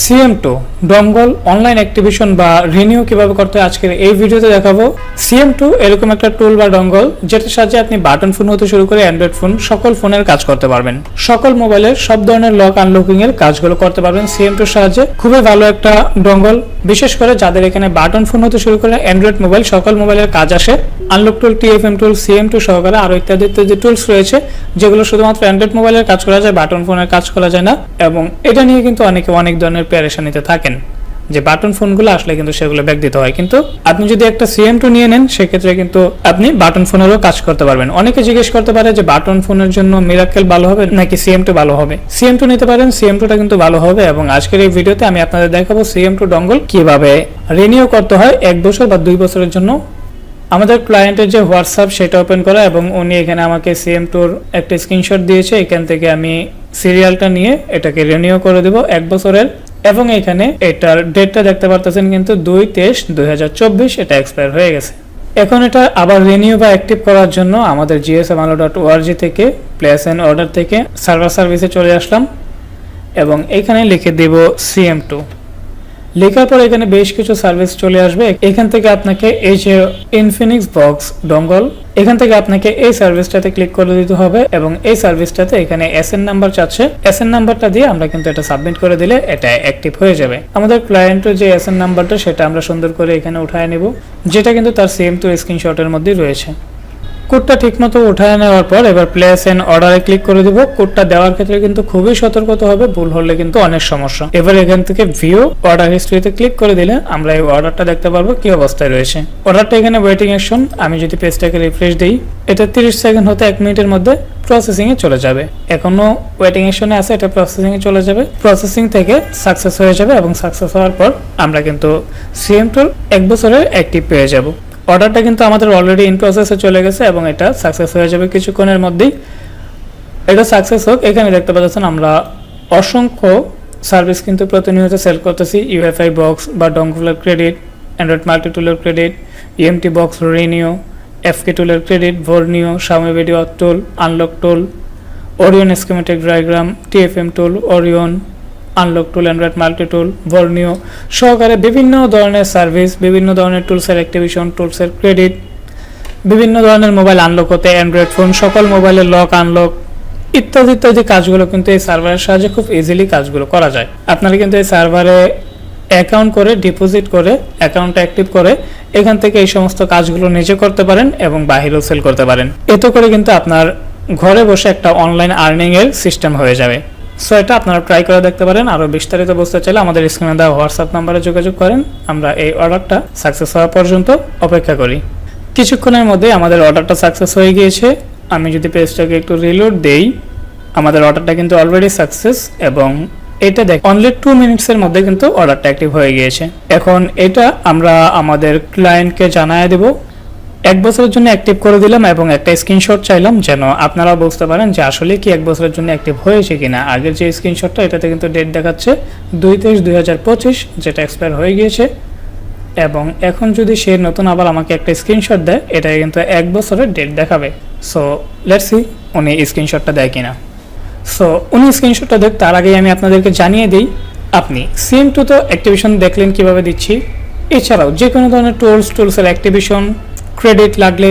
CM two dongle online activation বা renew কীভাবে করতে হয় আজকের এই ভিডিওতে দেখাবো। সিএম টু এরকম একটা টুল বা ডঙ্গল যেটার সাহায্যে আপনি বাটন ফোন হতে শুরু করে অ্যান্ড্রয়েড ফোন সকল ফোনের কাজ করতে পারবেন। সকল মোবাইলের সব ধরনের লক আনলকিং এর কাজগুলো করতে পারবেন সিএম টুর সাহায্যে। খুবই ভালো একটা ডঙ্গল বিশেষ করে যাদের এখানে বাটন ফোন হতে শুরু করে অ্যান্ড্রয়েড মোবাইল সকল মোবাইলের কাজ আসে। Unlock tool TFM tool CM two সহকারে আরও ইত্যাদি ইত্যাদি টুলস রয়েছে, যেগুলো শুধুমাত্র অ্যান্ড্রয়েড মোবাইলের কাজ করা যায় বাটন ফোনের কাজ করা যায় না, এবং এটা নিয়ে কিন্তু অনেকে অনেক ধরনের প্যারেশানিতে থাকেন, যে বাটন ফোনগুলো আসলে কিন্তু সেগুলো ব্যাক দিতে হয়। কিন্তু আপনি যদি একটা সিএম টু নিয়ে নেন, সেক্ষেত্রে কিন্তু আপনি বাটন ফোনেরও কাজ করতে পারবেন। অনেকে জিজ্ঞেস করতে পারে যে বাটন ফোনের জন্য মিরাক্কেল ভালো হবে, নাকি সিএম টু ভালো হবে? সিএম টু নিতে পারেন সিএম টুটা কিন্তু ভালো হবে, এবং আজকের এই ভিডিওতে আমি আপনাদের দেখাবো সিএম টু ডঙ্গল কীভাবে রিনিউ করতে হয় এক বছর বা দুই বছরের জন্য। আমাদের ক্লায়েন্টের যে হোয়াটসঅ্যাপ সেটা ওপেন করা এবং উনি এখানে আমাকে সিএম টুর একটা স্ক্রিনশট দিয়েছে, এখান থেকে আমি সিরিয়ালটা নিয়ে এটাকে রিনিউ করে দেব এক বছরের এবং এখানে এটার ডেটটা দেখতে পারতেছেন কিন্তু দুই তেইশ দুই এটা এক্সপায়ার হয়ে গেছে। এখন এটা আবার রিনিউ বা অ্যাক্টিভ করার জন্য আমাদের জিএসএম আলো ডট ওআরজি থেকে প্লেস অ্যান্ড অর্ডার থেকে সার্ভার সার্ভিসে চলে আসলাম এবং এখানে লিখে দেব সিএম টু লেখার পর এখানে বেশ কিছু সার্ভিস চলে আসবে। এখান থেকে আপনাকে এই যে ইনফিনিক্স বক্স ডঙ্গল এখান থেকে আপনাকে এই সার্ভিসটাতে ক্লিক করে দিতে হবে এবং এই সার্ভিসটাতে এখানে এস এন নাম্বার চাচ্ছে। এস এন নাম্বারটা দিয়ে আমরা কিন্তু এটা সাবমিট করে দিলে এটা অ্যাক্টিভ হয়ে যাবে। আমাদের ক্লায়েন্টের যে এস এন নাম্বারটা সেটা আমরা সুন্দর করে এখানে উঠায় নেব, যেটা কিন্তু তার সেম টু স্ক্রিনশটের মধ্যেই রয়েছে। কোডটা ঠিকমতো উঠায় নেওয়ার পর এবার প্লেস এন্ড অর্ডারে ক্লিক করে দিব। কোডটা দেওয়ার ক্ষেত্রে কিন্তু খুবই সতর্কতা হবে, ভুল হলে কিন্তু অনেক সমস্যা। এবার এখান থেকে ভিউ অর্ডার হিস্ট্রিতে ক্লিক করে দিলে আমরা এই অর্ডারটা দেখতে পারব, কি অবস্থায় রয়েছে। অর্ডারটা এখানে ওয়েটিং অ্যাকশন আমি যদি পেজটাকে রিফ্রেশ দিই, এটা 30 সেকেন্ড হতে এক মিনিটের মধ্যে প্রসেসিং এ চলে যাবে। এখনও ওয়েটিং অ্যাকশনে আছে, এটা প্রসেসিং এ চলে যাবে। প্রসেসিং থেকে সাকসেস হয়ে যাবে এবং সাকসেস হওয়ার পর আমরা কিন্তু সিএম টুর এক বছরের অ্যাক্টিভ পেয়ে যাব। অর্ডারটা কিন্তু আমাদের অলরেডি ইন প্রসেসে চলে গেছে এবং এটা সাকসেস হয়ে যাবে কিছুক্ষণের মধ্যেই। এটা সাকসেস হোক, এখানে দেখতে পাচ্ছেন আমরা অসংখ্য সার্ভিস কিন্তু প্রতিনিয়ত সেল করতেছি। ইউএফআই বক্স বা ডঙ্গুলার ক্রেডিট অ্যান্ড্রয়েড মাল্টি টুলের credit EMT box renew FK টুলের credit ভোরনিও Xiaomi video tool unlock tool Orion schematic diagram TFM tool Orion unlock tool Android multi tool ভর্নিও সহকারে বিভিন্ন ধরনের সার্ভিস বিভিন্ন ধরনের টুলসের অ্যাক্টিভেশন টুলসের ক্রেডিট বিভিন্ন ধরনের মোবাইল আনলক হতে অ্যান্ড্রয়েড ফোন সকল মোবাইলের লক আনলক ইত্যাদি ইত্যাদি কাজগুলো কিন্তু এই সার্ভারের সাহায্যে খুব ইজিলি কাজগুলো করা যায়। আপনারা কিন্তু এই সার্ভারে অ্যাকাউন্ট করে ডিপোজিট করে অ্যাকাউন্টটা অ্যাক্টিভ করে, এখান থেকে এই সমস্ত কাজগুলো নিজে করতে পারেন এবং বাহিরেও সেল করতে পারেন। এতে করে কিন্তু আপনার ঘরে বসে একটা অনলাইন আর্নিং এর সিস্টেম হয়ে যাবে। সো এটা আপনারা ট্রাই করে দেখতে পারেন। আরও বিস্তারিত বুঝতে চাইলে আমাদের স্ক্রিনে দেওয়া হোয়াটসঅ্যাপ নাম্বারে যোগাযোগ করেন। আমরা এই অর্ডারটা সাকসেস হওয়া পর্যন্ত অপেক্ষা করি। কিছুক্ষণের মধ্যে আমাদের অর্ডারটা সাকসেস হয়ে গিয়েছে। আমি যদি পেজটাকে একটু রিলোড দেই, আমাদের অর্ডারটা কিন্তু অলরেডি সাকসেস এবং এটা দেখ অনলি টু মিনিটসের মধ্যে কিন্তু অর্ডারটা অ্যাক্টিভ হয়ে গিয়েছে। এখন এটা আমরা আমাদের ক্লায়েন্টকে জানায় দেব। এক বছরের জন্য অ্যাক্টিভ করে দিলাম এবং একটা স্ক্রিনশট চাইলাম যেন আপনারা বুঝতে পারেন যে আসলে কি এক বছরের জন্য অ্যাক্টিভ হয়েছে কিনা। আগের যে স্ক্রিনশটটা এটাতে কিন্তু ডেট দেখাচ্ছে দুই তেইশ দুই যেটা এক্সপায়ার হয়ে গিয়েছে। এবং এখন যদি সে নতুন আবার আমাকে একটা স্ক্রিনশট দেয়, এটা কিন্তু এক বছরের ডেট দেখাবে। সো লেটস সি উনি স্ক্রিনশটটা দেয় কিনা। সো উনি স্ক্রিনশটটা দেখ, তার আগেই আমি আপনাদেরকে জানিয়ে দিই, আপনি সিম টু তো অ্যাক্টিভেশন দেখলেন কীভাবে দিচ্ছি? এছাড়াও যে কোনো ধরনের টুলস টুলসের অ্যাক্টিভেশন ক্রেডিট লাগলে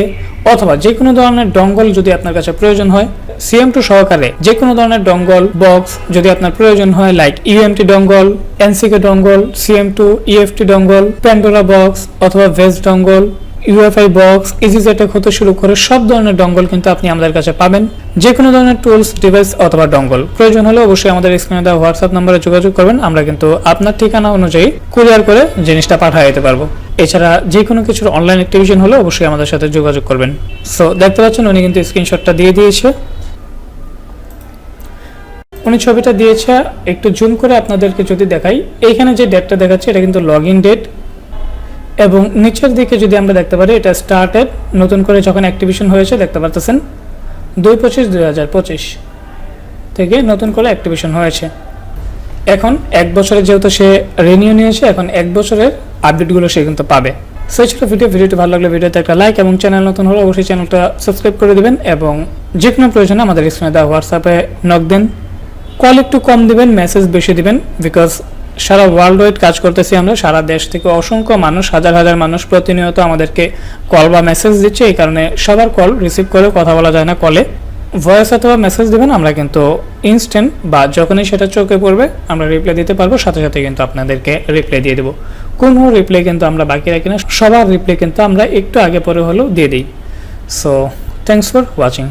অথবা যে কোনো ধরনের ডঙ্গল যদি আপনার কাছে প্রয়োজন হয় সিএম টু সহকারে যে কোনো ধরনের ডঙ্গল বক্স যদি আপনার প্রয়োজন হয় like UMT dongle NCK dongle CM two EFT dongle Pandora box অথবা ভেজ ডঙ্গল ইউএফআই বক্স ইজিজেটেক হতে শুরু করে সব ধরনের ডঙ্গল কিন্তু আপনি আমাদের কাছে পাবেন। যে কোনো ধরনের টুলস ডিভাইস অথবা ডঙ্গল প্রয়োজন হলে অবশ্যই আমাদের স্ক্রিনে দেওয়া হোয়াটসঅ্যাপ নম্বরে যোগাযোগ করবেন। আমরা কিন্তু আপনার ঠিকানা অনুযায়ী কুরিয়ার করে জিনিসটা পাঠিয়ে দিতে পারব। এছাড়া যে কোনো কিছুর অনলাইন অ্যাক্টিভিশন হলে অবশ্যই আমাদের সাথে যোগাযোগ করবেন। সো দেখতে পাচ্ছেন উনি কিন্তু স্ক্রিনশটটা দিয়ে দিয়েছে। উনি ছবিটা দিয়েছে, একটু জুম করে আপনাদেরকে যদি দেখাই। এইখানে যে ডেটটা দেখাচ্ছে, এটা কিন্তু লগ ইন ডেট এবং নিচের দিকে যদি আমরা দেখতে পারি, এটা স্টার্টেড নতুন করে যখন অ্যাক্টিভেশন হয়েছে, দেখতে পারতেছেন? দুই পঁচিশ দুই হাজার পঁচিশ থেকে নতুন করে অ্যাক্টিভেশন হয়েছে। এখন এক বছরের যেহেতু সে রেনিউ নিয়েছে, এখন এক বছরের আপডেটগুলো সে কিন্তু পাবে। সেই ছিল ভিডিও ভিডিওটি ভালো লাগলে ভিডিওতে একটা লাইক এবং চ্যানেল নতুন হলে অবশ্যই চ্যানেলটা সাবস্ক্রাইব করে দেবেন এবং যে কোনো প্রয়োজনে আমাদের স্ক্রিনে দেওয়া হোয়াটসঅ্যাপে নক দেন। কল একটু কম দিবেন মেসেজ বেশি দিবেন বিকজ সারা ওয়ার্ল্ড ওয়াইড কাজ করতেছি আমরা। সারা দেশ থেকে অসংখ্য মানুষ, হাজার হাজার মানুষ প্রতিনিয়ত আমাদেরকে কল বা মেসেজ দিচ্ছে। এই কারণে সবার কল রিসিভ করে কথা বলা যায় না কলে ভয়েস অথবা মেসেজ দেবেন, আমরা কিন্তু ইনস্ট্যান্ট বা যখনই সেটা চোখে পড়বে, আমরা রিপ্লাই দিতে পারব, সাথে সাথে কিন্তু আপনাদেরকে রিপ্লাই দিয়ে দেবো। কোনো রিপ্লাই কিন্তু আমরা বাকি রাখি না, সবার রিপ্লাই কিন্তু আমরা একটু আগে পরে হলেও দিয়ে দিই। So thanks for watching